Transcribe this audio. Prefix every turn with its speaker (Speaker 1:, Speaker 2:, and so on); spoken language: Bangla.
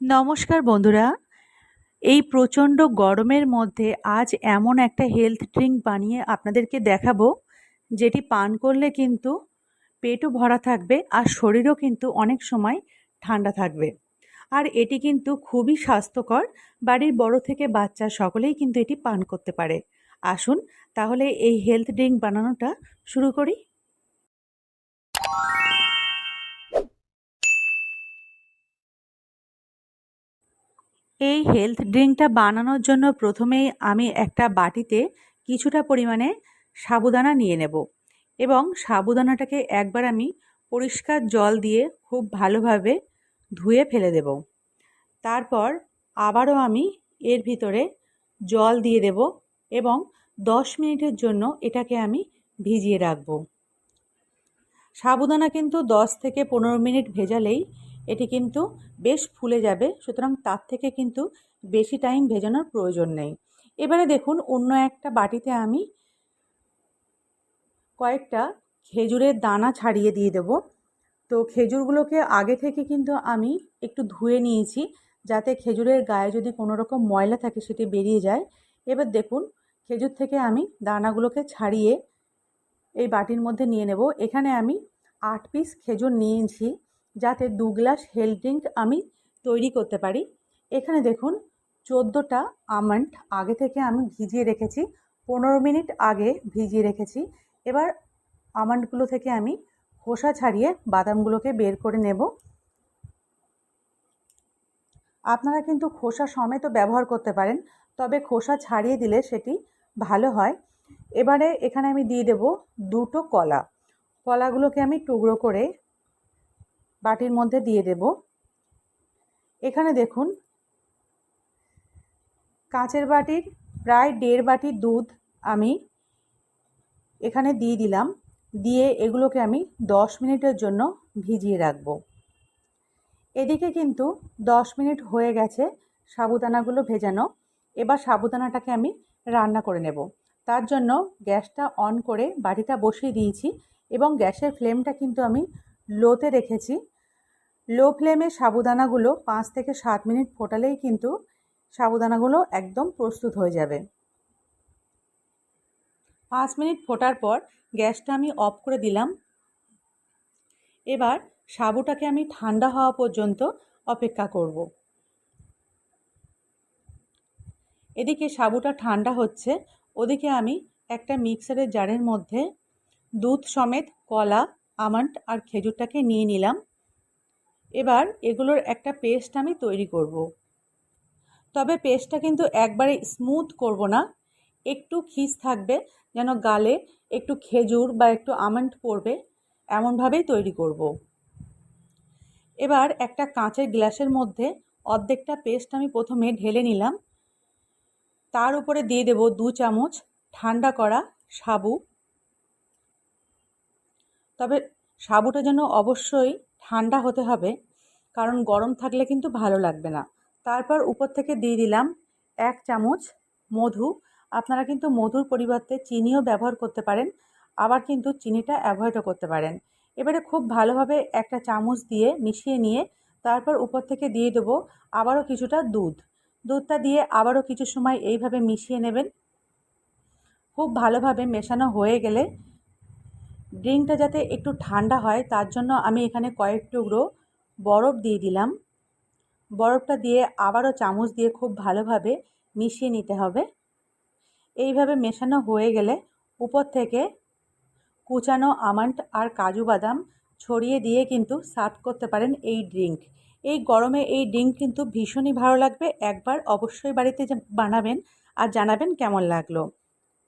Speaker 1: নমস্কার বন্ধুরা। এই প্রচণ্ড গরমের মধ্যে আজ এমন একটা হেলথ ড্রিঙ্ক বানিয়ে আপনাদেরকে দেখাবো, যেটি পান করলে কিন্তু পেটও ভরা থাকবে আর শরীরও কিন্তু অনেক সময় ঠান্ডা থাকবে। আর এটি কিন্তু খুবই স্বাস্থ্যকর, বাড়ির বড় থেকে বাচ্চা সকলেই কিন্তু এটি পান করতে পারে। আসুন তাহলে এই হেলথ ড্রিঙ্ক বানানোটা শুরু করি। এই হেলথ ড্রিঙ্কটা বানানোর জন্য প্রথমেই আমি একটা বাটিতে কিছুটা পরিমাণে সাবুদানা নিয়ে নেব এবং সাবুদানাটাকে একবার আমি পরিষ্কার জল দিয়ে খুব ভালোভাবে ধুয়ে ফেলে দেব। তারপর আবারও আমি এর ভিতরে জল দিয়ে দেব এবং দশ মিনিটের জন্য এটাকে আমি ভিজিয়ে রাখব। সাবুদানা কিন্তু দশ থেকে পনেরো মিনিট ভেজালেই এটি কিন্তু বেশ ফুলে যাবে, সুতরাং তার থেকে কিন্তু বেশি টাইম ভেজানোর প্রয়োজন নেই। এবারে দেখুন, অন্য একটা বাটিতে আমি কয়েকটা খেজুরের দানা ছাড়িয়ে দিয়ে দেব। তো খেজুরগুলোকে আগে থেকে কিন্তু আমি একটু ধুয়ে নিয়েছি, যাতে খেজুরের গায়ে যদি কোনো রকম ময়লা থাকে সেটি বেরিয়ে যায়। এবার দেখুন, খেজুর থেকে আমি দানাগুলোকে ছাড়িয়ে এই বাটির মধ্যে নিয়ে নেব। এখানে আমি আট পিস খেজুর নিয়েছি। যাতে দু গ্লাস হেলথ ড্রিঙ্ক আমি তৈরি করতে পারি। এখানে দেখুন, চোদ্দোটা আমন্ড আগে থেকে আমি ভিজিয়ে রেখেছি, পনেরো মিনিট আগে ভিজিয়ে রেখেছি। এবার আমন্ডগুলো থেকে আমি খোসা ছাড়িয়ে বাদামগুলোকে বের করে নেব। আপনারা কিন্তু খোসা সমেত ব্যবহার করতে পারেন, তবে খোসা ছাড়িয়ে দিলে সেটি ভালো হয়। এবারে এখানে আমি দিয়ে দেব দুটো কলা। কলাগুলোকে আমি টুকরো করে বাটির মধ্যে দিয়ে দেব। এখানে দেখুন, কাঁচের বাটির প্রায় দেড় বাটি দুধ আমি এখানে দিয়ে দিলাম। দিয়ে এগুলোকে আমি দশ মিনিটের জন্য ভিজিয়ে রাখব। এদিকে কিন্তু দশ মিনিট হয়ে গেছে সাবুদানাগুলো ভেজানো। এবার সাবুদানাটাকে আমি রান্না করে নেব। তার জন্য গ্যাসটা অন করে বাটিটা বসিয়ে দিয়েছি এবং গ্যাসের ফ্লেমটা কিন্তু আমি লোতে রেখেছি। লো ফ্লেমে সাবুদানাগুলো পাঁচ থেকে সাত মিনিট ফোটালেই কিন্তু সাবুদানাগুলো একদম প্রস্তুত হয়ে যাবে। পাঁচ মিনিট ফোটার পর গ্যাসটা আমি অফ করে দিলাম। এবার সাবুটাকে আমি ঠান্ডা হওয়া পর্যন্ত অপেক্ষা করব। এদিকে সাবুটা ঠান্ডা হচ্ছে, ওদিকে আমি একটা মিক্সারের জারের মধ্যে দুধ সমেত কলা, আমন্ড আর খেজুরটাকে নিয়ে নিলাম। এবার এগুলোর একটা পেস্ট আমি তৈরি করব। তবে পেস্টটা কিন্তু একবারে স্মুথ করব না একটু খিস থাকবে, যেন গালে একটু খেজুর বা একটু আমন্ড পড়বে, এমনভাবেই তৈরি করব। এবার একটা কাঁচের গ্লাসের মধ্যে অর্ধেকটা পেস্ট আমি প্রথমে ঢেলে নিলাম তার উপরে দিয়ে দেব দু চামচ ঠান্ডা করা সাবু তবে সাবুটা যেন অবশ্যই ঠান্ডা হতে হবে, কারণ গরম থাকলে কিন্তু ভালো লাগবে না। তারপর উপর থেকে দিয়ে দিলাম এক চামচ মধু। আপনারা কিন্তু মধুর পরিবর্তে চিনিও ব্যবহার করতে পারেন, আবার কিন্তু চিনিটা অ্যাভয়েডও করতে পারেন। এবারে খুব ভালোভাবে একটা চামচ দিয়ে মিশিয়ে নিয়ে তারপর উপর থেকে দিয়ে দেবো আবারও কিছুটা দুধ। দুধটা দিয়ে আবারও কিছু সময় এইভাবে মিশিয়ে নেবেন। খুব ভালোভাবে মেশানো হয়ে গেলে ড্রিঙ্কটা যাতে একটু ঠান্ডা হয়, তার জন্য আমি এখানে কয়েক টুকরো বরফ দিয়ে দিলাম। বরফটা দিয়ে আবারও চামচ দিয়ে খুব ভালোভাবে মিশিয়ে নিতে হবে। এইভাবে মেশানো হয়ে গেলে উপর থেকে কুচানো আমন্ড আর কাজু বাদাম ছড়িয়ে দিয়ে কিন্তু সার্ভ করতে পারেন এই ড্রিঙ্ক। এই গরমে এই ড্রিঙ্ক কিন্তু ভীষণই ভালো লাগবে। একবার অবশ্যই বাড়িতে বানাবেন আর জানাবেন কেমন লাগল।